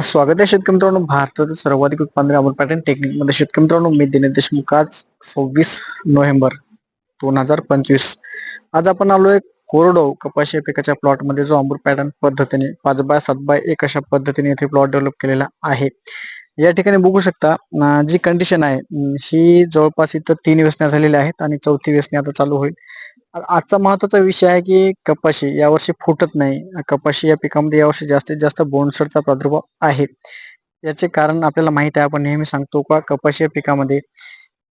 स्वागत आहे शेतकरी मित्रांनो. भारतातील सर्वाधिक उत्पादन अमोल पॅटर्न टेक्निकमध्ये शेतकरी मित्रांनो मी दिनेश देशमुख. आज सव्वीस नोव्हेंबर दोन हजार पंचवीस. आज आपण आलोय कोरडो कपाशी या पिकाच्या प्लॉटमध्ये जो अमृत पॅटर्न पद्धतीने पाच बाय सात बाय एक अशा पद्धतीने इथे प्लॉट डेव्हलप केलेला आहे. या ठिकाणी बघू शकता जी कंडिशन आहे ही जवळपास इथं तीन वेचण्या झालेल्या आहेत आणि चौथी व्यसने आता चालू होईल. आजचा महत्त्वाचा विषय आहे की कपाशी यावर्षी फुटत नाही. कपाशी या पिकामध्ये यावर्षी जास्तीत जास्त बोंडसडचा प्रादुर्भाव आहे. याचे कारण आपल्याला माहीत आहे. आपण नेहमी सांगतो का कपाशी या पिकामध्ये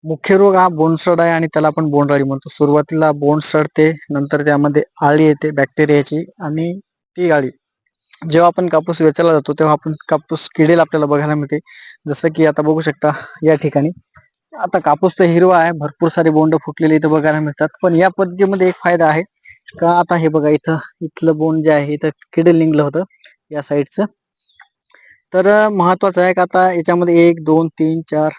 मुख्य रोग हा बोंडसड आहे आणि त्याला आपण बोंडराळी म्हणतो. सुरुवातीला बोंड सडते नंतर त्यामध्ये आळी येते बॅक्टेरियाची आणि ती आळी. जेव्हा आपण कापूस वेचायला जातो तेव्हा आपण कापूस किडेल आपल्याला बघायला मिळते. जसं की आता बघू शकता या ठिकाणी. आता कापूस तर हिरवा आहे भरपूर सारे बोंड फुटलेले इथं बघायला मिळतात. पण या पद्धतीमध्ये एक फायदा आहे का? आता हे बघा इथं इथलं बोंड जे आहे इथं किडेल निघलं होतं या साईडचं. तर महत्वाचं आहे का आता याच्यामध्ये एक दोन तीन चार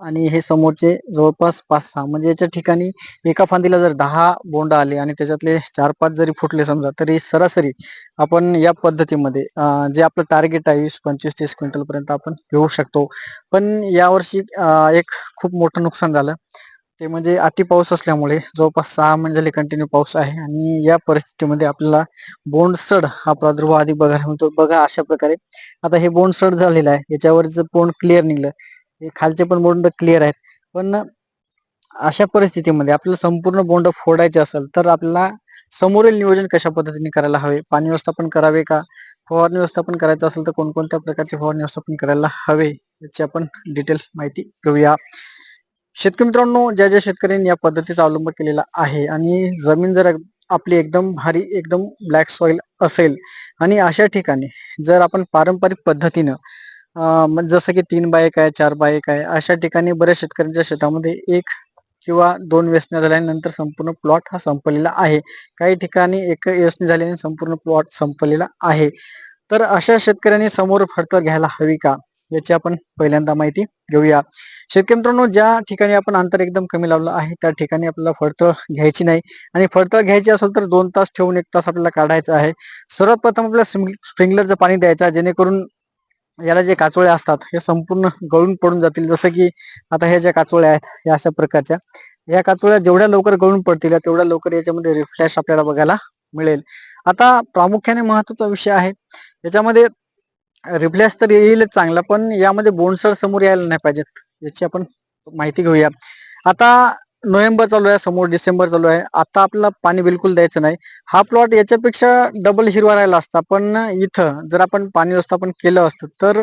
आणि हे समोरचे जवळपास पाच सहा म्हणजे याच्या ठिकाणी एका फांदीला जर दहा बोंड आले आणि त्याच्यातले चार पाच जरी फुटले समजा तरी सरासरी आपण या पद्धतीमध्ये जे आपलं टार्गेट आहे वीस पंचवीस तीस क्विंटल पर्यंत आपण घेऊ शकतो. पण यावर्षी एक खूप मोठं नुकसान झालं. ते म्हणजे अति पाऊस असल्यामुळे जवळपास सहा म्हणजे महिन्याला कंटिन्यू पाऊस आहे. आणि या परिस्थितीमध्ये आपल्याला बोंडसड हा प्रादुर्भाव आधी बघायला मिळतो. बघा अशा प्रकारे. आता हे बोंडसड झालेलं आहे. याच्यावरचं बोंड क्लिअर निघलं. हे खालचे पण बोंड क्लिअर आहेत. पण अशा परिस्थितीमध्ये आपल्याला संपूर्ण बोंड फोडायचे असेल तर आपल्याला समोरील नियोजन कशा पद्धतीने करायला हवे? पाणी व्यवस्थापन करावे का? फवारणी व्यवस्थापन करायचं असेल तर कोणकोणत्या प्रकारचे फवारणी व्यवस्थापन करायला हवे याची आपण डिटेल माहिती घेऊया. शेतकरी मित्रांनो ज्या ज्या शेतकऱ्यांनी या पद्धतीचा अवलंब केलेला आहे आणि जमीन जर आपली एकदम भारी एकदम ब्लॅक सॉइल असेल आणि अशा ठिकाणी जर आपण पारंपरिक पद्धतीनं म्हणजे जसं की तीन बायक आहे चार बाय एक आहे अशा ठिकाणी बऱ्याच शेतकऱ्यांच्या शेतामध्ये एक किंवा दोन वेचण्या झाल्यानंतर संपूर्ण प्लॉट हा संपलेला आहे. काही ठिकाणी एक वेचणी झाल्याने संपूर्ण प्लॉट संपलेला आहे. तर अशा शेतकऱ्यांनी समोर फडतर घ्यायला हवी का? याची आपण पहिल्यांदा माहिती घेऊया. शेतकरी मित्रांनो ज्या ठिकाणी आपण अंतर एकदम कमी लावलं आहे त्या ठिकाणी आपल्याला फडतळ घ्यायची नाही. आणि फडतळ घ्यायची असेल तर दोन तास ठेवून एक तास आपल्याला काढायचा आहे. सर्वात प्रथम आपल्याला स्प्रिंकलरचं पाणी द्यायचं जेणेकरून याला जे काचोळ्या असतात हे संपूर्ण गळून पडून जातील. जसं की आता ह्या ज्या काचोळ्या आहेत या अशा प्रकारच्या. या काचोळ्या जेवढ्या लवकर गळून पडतील तेवढ्या लवकर याच्यामध्ये रिफ्लॅश आपल्याला बघायला मिळेल. आता प्रामुख्याने महत्त्वाचा विषय आहे याच्यामध्ये रिफ्लॅश तर येईलच चांगला पण यामध्ये बोंडसळ समोर यायला नाही पाहिजेत याची आपण माहिती घेऊया. आता नोव्हेंबर चालू आहे समोर डिसेंबर चालू आहे. आता आपल्याला पाणी बिलकुल द्यायचं नाही. हा प्लॉट याच्यापेक्षा डबल हिरवा राहिला असता पण इथं जर आपण पाणी व्यवस्थापन केलं असतं तर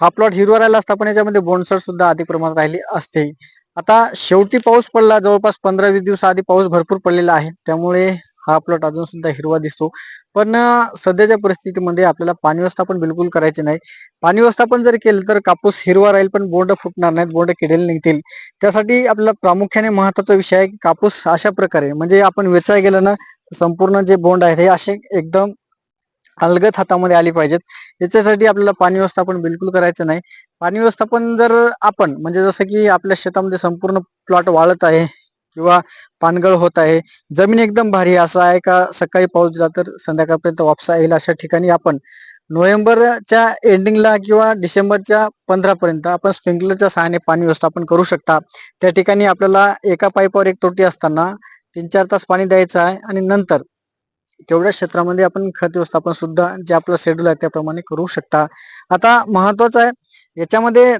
हा प्लॉट हिरवा राहिला असता पण याच्यामध्ये बोनसर सुद्धा अधिक प्रमाणात राहिली असते. आता शेवटी पाऊस पडला जवळपास पंधरा वीस दिवस आधी पाऊस भरपूर पडलेला आहे. त्यामुळे हा प्लॉट अजून सुद्धा हिरवा दिसतो. पण सध्याच्या परिस्थितीमध्ये आपल्याला पाणी व्यवस्थापन बिलकुल करायचे नाही. पाणी व्यवस्थापन जर केलं तर कापूस हिरवा राहील पण बोंड फुटणार नाहीत बोंड किडेल निघतील. त्यासाठी आपल्याला प्रामुख्याने महत्त्वाचा विषय आहे की कापूस अशा प्रकारे म्हणजे आपण वेचाय गेलं ना संपूर्ण जे बोंड आहेत हे असे एकदम अलगद हातामध्ये आली पाहिजेत. याच्यासाठी आपल्याला पाणी व्यवस्थापन बिलकुल करायचं नाही. पाणी व्यवस्थापन जर आपण म्हणजे जसं की आपल्या शेतामध्ये संपूर्ण प्लॉट वाळत आहे किंवा पानगळ होत आहे. जमीन एकदम भारी असं आहे का? सकाळी पाऊस दिला तर संध्याकाळपर्यंत वापसा येईल अशा ठिकाणी आपण. नोव्हेंबरच्या एंडिंगला किंवा डिसेंबरच्या पंधरा पर्यंत आपण स्प्रिंकलरच्या सहाय्याने पाणी व्यवस्थापन करू शकता. त्या ठिकाणी आपल्याला एका पाईपावर एक तोटी असताना तीन चार तास पाणी द्यायचं आहे आणि नंतर तेवढ्या क्षेत्रामध्ये आपण खत व्यवस्थापन सुद्धा जे आपलं शेड्यूल आहे त्याप्रमाणे करू शकता. आता महत्वाचं आहे याच्यामध्ये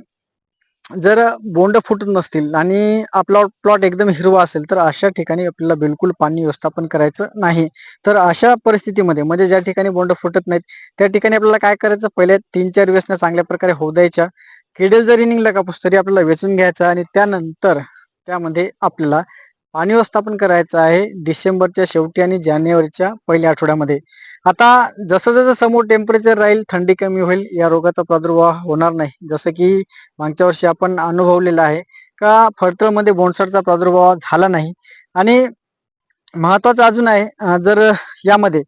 जर बोंड फुटत नसतील आणि आपला प्लॉट एकदम हिरवा असेल तर अशा ठिकाणी आपल्याला बिलकुल पाणी व्यवस्थापन करायचं नाही. तर अशा परिस्थितीमध्ये म्हणजे ज्या ठिकाणी बोंड फुटत नाहीत त्या ठिकाणी आपल्याला काय करायचं? पहिले तीन चार वेचण्या चांगल्या प्रकारे होऊ द्यायच्या. किडेल जरी निघला कापूस तरी आपल्याला वेचून घ्यायचा आणि त्यानंतर त्यामध्ये आपल्याला पाणी व्यवस्थापन करायचं आहे डिसेंबरच्या शेवटी आणि जानेवारीच्या पहिल्या आठवड्यामध्ये. आता जसं जसं समोर टेम्परेचर राहील थंडी कमी होईल या रोगाचा प्रादुर्भाव होणार नाही. जसं की मागच्या वर्षी आपण अनुभवलेलं आहे का फळतळमध्ये बोनसरचा प्रादुर्भाव झाला नाही. आणि महत्वाचं अजून आहे जर यामध्ये